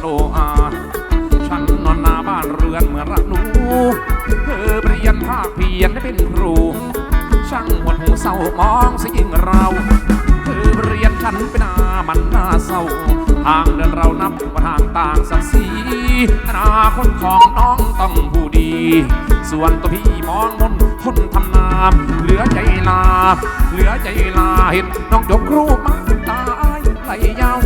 โนอาฉันนอนนาบ้านเรือนเหมือนระนูเธอเรียนภาคเพียนได้เป็นครู ช่างหมดหูเศร้ามองสิยิ่งเราเธอเรียนฉันเป็นอามันหน้าเศร้า ทางเดินเรานับว่าทางต่างศักดิ์ศรีอนาคนของน้องต้องผู้ดี ส่วนตัวพี่มองมนทนทำนามเหลือใจลา เหลือใจลาเห็นน้องยกรูปมาตายไหลยาว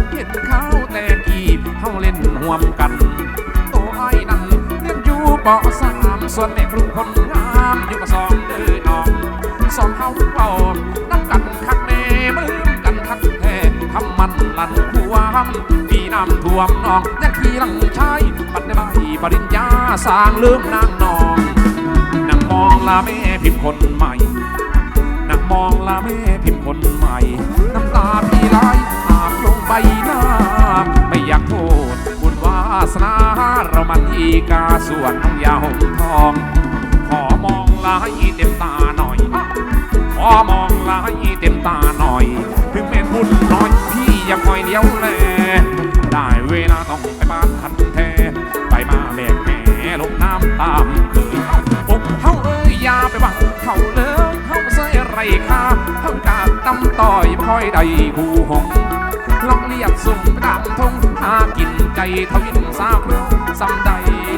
ยนอบสามส่วนแม่ครูคนงามอยู่ปสองเดินน้องสองเฮาเป่าน้ำกันคักแน่มือกันคักแท้ทำมันลันความมีน้ำท่วมนองยักขี่หลังชายปัดในใบปริญญาสร้างลืมนางนองนั่งมองลาแม่พิมพ์คนใหม่นั่งมองลาแม่พิมพ์คนใหม่น้ำตาพี่ไหลอาบลงใบหน้าไม่อยากโทษบุญวา สนาเรามันอีกาส่วนน้องยาหงทอง ขอมองลาให้เต็มตาหน่อย ขอมองลาให้เต็มตาหน่อย ถึงแม่นบุญน้อยพี่อย่าคอยเลี้ยวแลได้เวลาต้องไปบ้านคันแท้ไปมาแบกแม่ลงน้ำตามเคยอกเฮาเอ้ยยาไปวังเขาเลยเฮาเสยไรค่าเฮากาดตำต่อยพลอยใดผู้หง ลองเรียกสุ่มไปตาทงหากินไก่ทวินสาพรงสำใด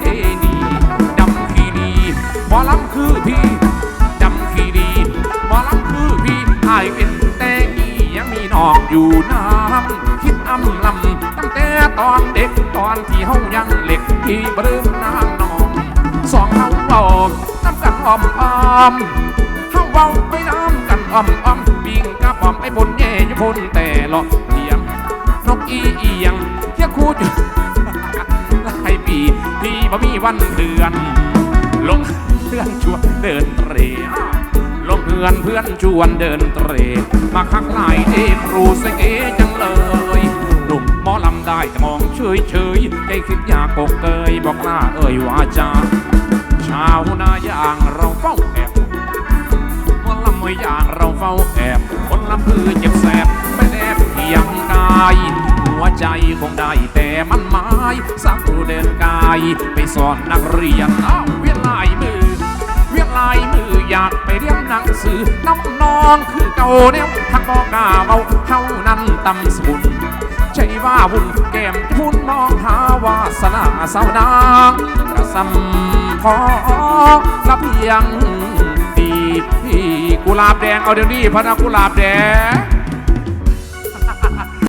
เดนีดำขีดีหมอลำคือพี่ดำขีดีหมอลำคือพี่อายเป็นแต่กี้ยังมีน้องอยู่น้ำคิดอำลำตั้งแต่ตอนเด็กตอนที่เฮายังเล็กที่บรื้มนางนองสองเฮาเบาน้ำกันอ้อมอ้อมเฮาเว้าไปน้ำกันอ้อมอ้อมปิงกับอ้อมไอ้บนแย่ยพ่นแต่หลอก เที่ยคูดอยู่หลายปีพี่บ่มีวันเดือน ลงเพื่อนชวนเดินเตรลงเพื่อนเพื่อนชวนเดินเตรมาคักหลายเอครูเสเกจังเลยหนุ่มหมอลำได้แต่มองเฉยเฉยๆใจคิดอยากกกเกยบอกหน้าเอ่ยวาจาชาวนาอย่างเราเฝ้าแอบเมื่อลำไม่อย่างเราเฝ้าแอบ คนลำพือเจ็บแสบไม่แอบเพียงกาย หัวใจคงได้แต่มันหมายสักครูเดินกาย ไปสอนนักเรียนเอาเวียนลายมือ เวียนลายมืออยากไปเรียนหนังสือน้ำนองคือเก่าแนวทักบอกกล้าเบาเท่านั้นตำสมุนใจว่าวุ่นแก้มพุ่นมองหาวาสนาสาวนางกระซำพอละเพียงดีกุหลาบแดงเอาเดี๋ยวนี้พะนะกุหลาบแดง